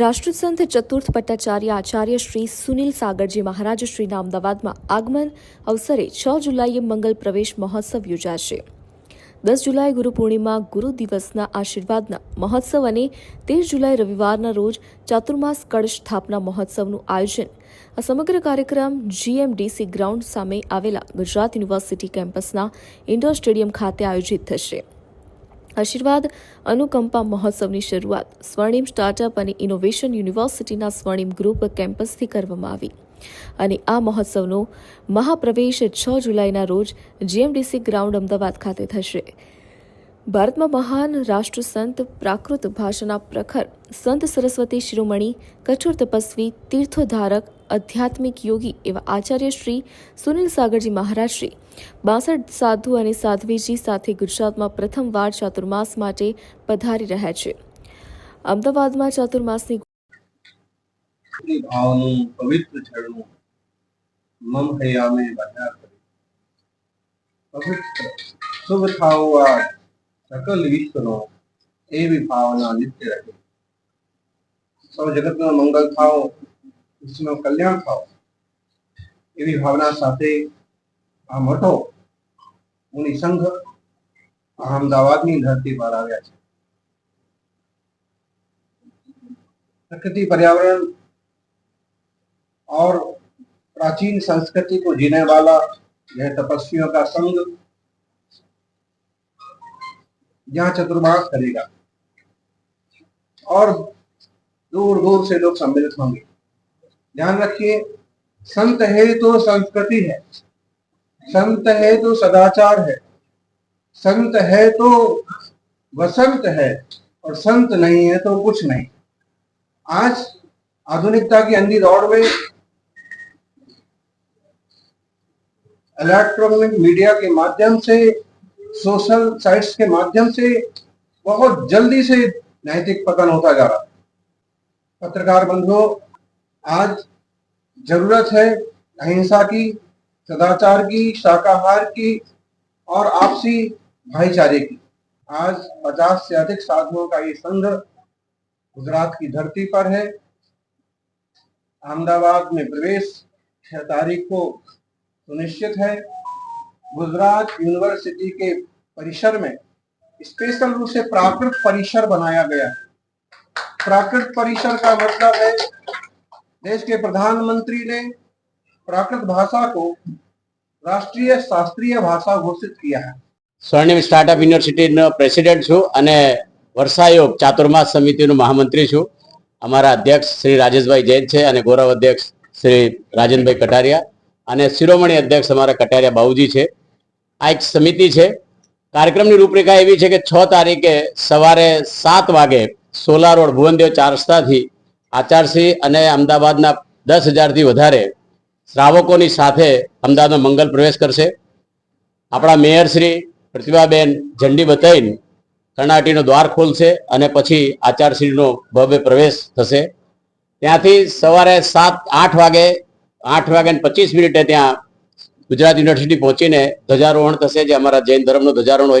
રાષ્ટ્રીય સંત ચતુર્થ ભટ્ટાચાર્ય આચાર્ય શ્રી સુનિલ સાગરજી મહારાજ શ્રીના અમદાવાદમાં આગમન અવસરે છ જુલાઈએ મંગલ પ્રવેશ મહોત્સવ યોજાશે. દસ જુલાઈ ગુરુ પૂર્ણિમા, ગુરુ દિવસના આશીર્વાદના મહોત્સવ અને તેર જુલાઈ રવિવારના રોજ ચાતુર્માસ કળશ સ્થાપના મહોત્સવનું આયોજન. આ સમગ્ર કાર્યક્રમ જીએમડીસી ગ્રાઉન્ડ સામે આવેલા ગુજરાત યુનિવર્સિટી કેમ્પસના ઇન્ડોર સ્ટેડિયમ ખાતે આયોજિત થશે. આશીર્વાદ, અનુકંપા મહોત્સવની શરૂઆત સ્વર્ણિમ સ્ટાર્ટઅપ અને ઇનોવેશન યુનિવર્સિટીના સ્વર્ણિમ ગ્રુપ કેમ્પસથી કરવામાં આવી. અને આ મહોત્સવનો મહાપ્રવેશ છ જુલાઈના રોજ જીએમડીસી ગ્રાઉન્ડ અમદાવાદ ખાતે થશે. ભારતમાં મહાન રાષ્ટ્ર સંત પ્રાકૃત ભાષાના પ્રખર સંત સરસ્વતી શિરોમણી, કઠોર તપસ્વી તીર્થોધારક આધ્યાત્મિક યોગી એવા આચાર્ય શ્રી સુનિલ સાગરજી મહારાજ શ્રી બાસઠ સાધુ અને સાધ્વીજી સાથે ગુજરાતમાં પ્રથમવાર ચાતુર્માસ માટે પધારી રહ્યા છે. અમદાવાદમાં ચાતુર્માસની ભાવનું પવિત્ર ઝરણું મમ હયામે બન્યા કરે. પવિત્ર શુભ આ સકલ વિશ્વનો એવી ભાવના નિત્ય રહે સૌ જગતના મંગલ થાઓ વિશ્વનો કલ્યાણ થાઓ એવી ભાવના સાથે આ મોટો મુનિ સંઘ અહમદાવાદની ધરતી પર આવ્યા છે प्रकृति पर्यावरण और प्राचीन संस्कृति को जीने वाला यह तपस्वियों का संग यहाँ चतुर्मास करेगा और दूर दूर से लोग सम्मिलित होंगे ध्यान रखिए, संत है तो संस्कृति है। संत है तो सदाचार है। संत है तो वसंत है और संत नहीं है तो कुछ नहीं। आज आधुनिकता की अंधी दौड़ में इलेक्ट्रॉनिक मीडिया के माध्यम से सोशल साइट्स के माध्यम से बहुत जल्दी से नैतिक पतन होता जा रहा है। पत्रकार बंधुओं आज ज़रूरत है अहिंसा की, सदाचार की, शाकाहार की और आपसी भाईचारे की। आज पचास से अधिक साधुओं का ये संघ गुजरात की धरती पर है। अहमदाबाद में प्रवेश छह तारीख को सुनिश्चित है। गुजरात यूनिवर्सिटी के परिसर में स्पेशल रूप से प्राकृत परिसर बनाया गया है। प्राकृत परिसर का मतलब है देश के प्रधानमंत्री ने प्राकृत भाषा को राष्ट्रीय शास्त्रीय भाषा घोषित किया है સ્વર્ણિમ સ્ટાર્ટઅપ યુનિવર્સિટીનો પ્રેસિડેન્ટ છું અને વર્ષાયોગ ચાતુર્માસ સમિતિનો મહામંત્રી છું અમારા અધ્યક્ષ શ્રી રાજેશભાઈ જૈન છે અને ગૌરવ અધ્યક્ષ શ્રી રાજનભાઈ કટારિયા અને શિરોમણી અધ્યક્ષ અમારા કટારિયા બાબુજી છે આ એક સમિતિ છે કાર્યક્રમની રૂપરેખા એવી છે કે છ તારીખે સવારે સાત વાગે સોલા રોડ ભુવનદેવ ચાર રસ્તાથી આચારશ્રી અને અમદાવાદના દસ હજારથી વધારે શ્રાવકોની સાથે અમદાવાદમાં મંગલ પ્રવેશ કરશે. આપણા મેયર શ્રી પ્રતિભાબેન ઝંડી બતાવીને કર્ણાટીનો દ્વાર ખોલશે અને પછી આચારશ્રીનો ભવ્ય પ્રવેશ થશે. ત્યાંથી સવારે સાત, આઠ વાગે આઠ વાગે પચીસ મિનિટે ત્યાં ગુજરાત યુનિવર્સિટી પહોંચીને ધ્વજારોહણ થશે, જે અમારા જૈન ધર્મનું ધ્વજારોહણ હોય છે.